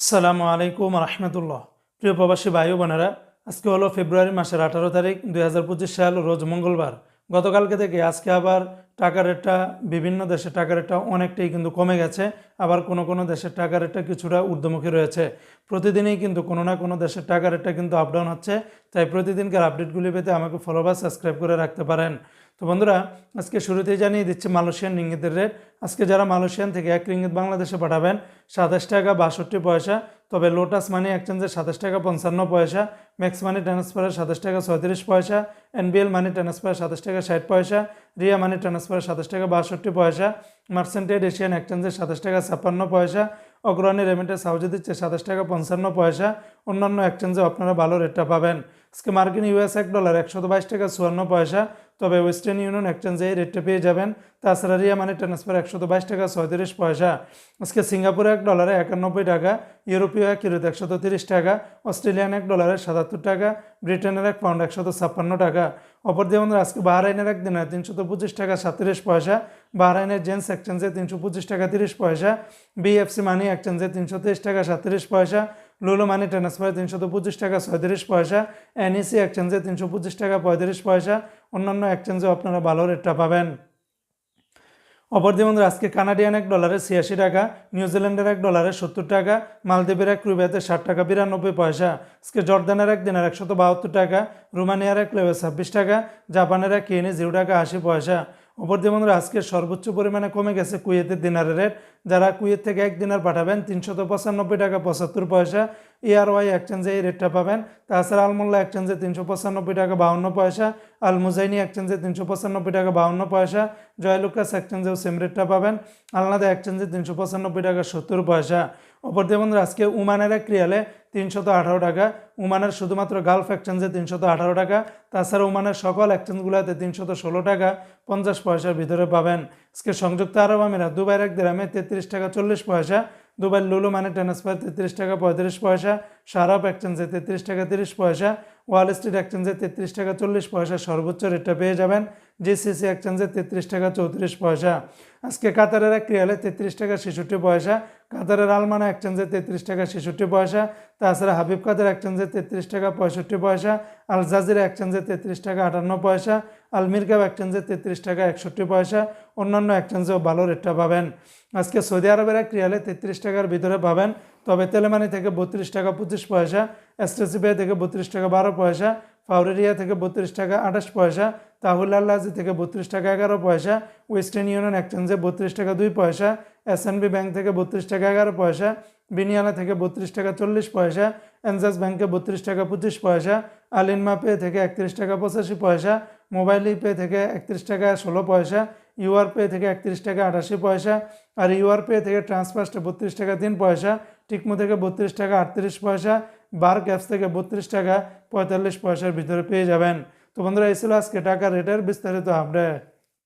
সালামু আলাইকুম রহমতুল্লাহ। প্রিয় প্রবাসী ভাই বোনেরা, আজকে হলো ফেব্রুয়ারি মাসের আঠারো তারিখ, দুই হাজার পঁচিশ সাল, রোজ মঙ্গলবার। গতকালকে থেকে আজকে আবার টাকা রেটটা, বিভিন্ন দেশের টাকা রেটটা অনেকটাই কিন্তু কমে গেছে। আবার কোনো কোনো দেশের টাকা রেটটা কিছুটা ঊর্ধ্বমুখী রয়েছে। প্রতিদিনই কিন্তু কোনো না কোনো দেশের টাকা রেটটা কিন্তু আপডাউন হচ্ছে। তাই প্রতিদিনকার আপডেটগুলি পেতে আমাকে ফলো বা সাবস্ক্রাইব করে রাখতে পারেন। তো বন্ধুরা, আজকে শুরুতেই জানিয়ে দিচ্ছে মালয়েশিয়ান রিঙ্গিতের রেট। আজকে যারা মালয়েশিয়ান থেকে এক রিঙ্গিত বাংলাদেশে পাঠাবেন, সাতাশ টাকা বাষট্টি পয়সা, তবে লোটাস মানি এক্সচেঞ্জের সাতাশ টাকা পঞ্চান্ন পয়সা ম্যাক্স মানি ট্রান্সফারের সাতাশ টাকা ছয়ত্রিশ পয়সা এনবিএল মানি ট্রান্সফার সাতাশ টাকা ষাট পয়সা রিয়া মানি ট্রান্সফার সাতাশ টাকা বাষট্টি পয়সা মার্সেন্টেড এশিয়ান এক্সচেঞ্জের সাতাশ টাকা ছাপ্পান্ন পয়সা অগ্রণী রেমিটেন্স হাউজে দিচ্ছে সাতাশ টাকা পঞ্চান্ন পয়সা। অন্যান্য এক্সচেঞ্জে আপনারা ভালো রেটটা পাবেন। আজকে মার্কিন ইউএস এক ডলার একশত বাইশ টাকা চুয়ান্ন পয়সা। তবে ওয়েস্টার্ন ইউনিয়ন এক্সচেঞ্জে এই রেটটা পেয়ে যাবেন। তাছাড়া রিয়া মানি ট্রান্সফার একশত বাইশ টাকা ছয়ত্রিশ পয়সা। আজকে সিঙ্গাপুর এক ডলারে একানব্বই টাকা, ইউরোপীয় এক ইউরোতে একশত তিরিশ টাকা, অস্ট্রেলিয়ান এক ডলারে সাতাত্তর টাকা, ব্রিটেনের এক পাউন্ড একশত ছাপ্পান্ন টাকা। অপর দিয়ে আমাদের আজকে বাহরাইনের এক দিনে তিনশত পঁচিশ টাকা সাতত্রিশ পয়সা, বাহরাইনের জেন্স এক্সচেঞ্জে তিনশো পঁচিশ টাকা তিরিশ পয়সা, বিএফসি মানি এক্সচেঞ্জে তিনশো তেইশ টাকা সাতত্রিশ পয়সা লুলো মানি ট্রান্সফারে তিনশত পঁচিশ টাকা, ছয়ত্রিশ পয়সা। এনইসি এক্সচেঞ্জে তিনশো পঁচিশ টাকা, পঁয়ত্রিশ পয়সা। অন্যান্য এক্সচেঞ্জে আপনারা ভালো রেটটা পাবেন। অপরদি বন্ধুরা, আজকে কানাডিয়ান এক ডলারে ছিয়াশি টাকা, নিউজিল্যান্ডের এক ডলারে সত্তর টাকা, মালদ্বীপের এক রুবিয়াতে ষাট টাকা, বিরানব্বই পয়সা। আজকে জর্দানের এক দিনের একশত বাহাত্তর টাকা, রোমানিয়ার এক লেবে ছাব্বিশ টাকা, জাপানের এক কেনে জিরো টাকা আশি পয়সা। অপরদি বন্ধুরা, আজকে সর্বোচ্চ পরিমাণে কমে গেছে কুয়েতের দিনারের রেট যারা কুয়েত থেকে একদিনের পাঠাবেন তিনশত পঁচানব্বই টাকা পঁচাত্তর পয়সা এআরওয়াই এক্সচেঞ্জে এই রেটটা পাবেন। তাছাড়া আলমোল্লা এক্সচেঞ্জে তিনশো পঁচানব্বই টাকা বাউন্ন পয়সা আল মুজাইনি এক্সচেঞ্জে তিনশো পঁচানব্বই টাকা বাউন্ন পয়সা, জয়লুকাস এক্সচেঞ্জেও সেম রেটটা পাবেন। আলনাদা এক্সচেঞ্জে তিনশো পঁচানব্বই টাকা সত্তর পয়সা। অপরদি বন্ধুরা, আজকে উমানের এক রিয়ালে তিনশত আঠারো টাকা। উমানের শুধুমাত্র গালফ এক্সচেঞ্জে তিনশত আঠারো টাকা। তাছাড়া উমানের সকল এক্সচেঞ্জগুলোতে তিনশত ষোলো টাকা পঞ্চাশ পয়সার ভিতরে পাবেন। আজকে সংযুক্ত আরব আমিরাত, দুবাইয়ের এক গ্রামে তেত্রিশ টাকা চল্লিশ পয়সা দুবাই লুলু মানে ট্রান্সফার তেত্রিশ টাকা, পঁয়ত্রিশ পয়সা সারাপ এক্সচেঞ্জে তেত্রিশ টাকা, তিরিশ পয়সা, ওয়াল স্ট্রিট এক্সচেঞ্জে তেত্রিশ টাকা, চল্লিশ পয়সা, সর্বোচ্চ রেটটা পেয়ে যাবেন। জিসিসি এক্সচেঞ্জে তেত্রিশ টাকা, চৌত্রিশ পয়সা। আজকে কাতারের এক রিয়ালে তেত্রিশ টাকা, ছেষট্টি পয়সা। কাতারের আলমানা এক্সচেঞ্জে তেত্রিশ টাকা, ছেষট্টি পয়সা। তাছাড়া হাবিব কাদের এক্সচেঞ্জে তেত্রিশ টাকা, পঁয়ষট্টি পয়সা। আল জাজিরা এক্সচেঞ্জে তেত্রিশ টাকা, আটান্ন পয়সা। আল মিরকাব এক্সচেঞ্জে তেত্রিশ টাকা, একষট্টি পয়সা। অন্যান্য এক্সচেঞ্জেও ভালো রেটটা পাবেন। আজকে সৌদি আরবের এক রিয়ালে তেত্রিশ টাকার ভিতরে পাবেন, তবে তেলেমানি থেকে বত্রিশ টাকা পঁচিশ পয়সা এসটিসিপিআই থেকে বত্রিশ টাকা বারো পয়সা ফাউরেরিয়া থেকে বত্রিশ টাকা আঠাশ পয়সা, তাহুল আল্লাজি থেকে বত্রিশ টাকা এগারো পয়সা, ওয়েস্টার্ন ইউনিয়ন এক্সচেঞ্জে বত্রিশ টাকা দুই পয়সা এসএনবি ব্যাংক থেকে বত্রিশ টাকা এগারো পয়সা, বিনিয়ালা থেকে বত্রিশ টাকা চল্লিশ পয়সা, এনজাস ব্যাংকে বত্রিশ টাকা পঁচিশ পয়সা, আলিনমা পে থেকে একত্রিশ টাকা পঁচাশি পয়সা, মোবাইল পে থেকে একত্রিশ টাকা ষোলো পয়সা ইউআর পে থেকে একত্রিশ টাকা আটাশি পয়সা আর ইউআর পে থেকে ট্রান্সফার্সটা বত্রিশ টাকা তিন পয়সা, টিকমো থেকে বত্রিশ টাকা আটত্রিশ পয়সা বার ক্যাপস থেকে বত্রিশ টাকা পঁয়তাল্লিশ পয়সার ভিতরে পেয়ে যাবেন। তো বন্ধুরা, এই ছিল আজকে টাকা রেটের বিস্তারিত আপডেট।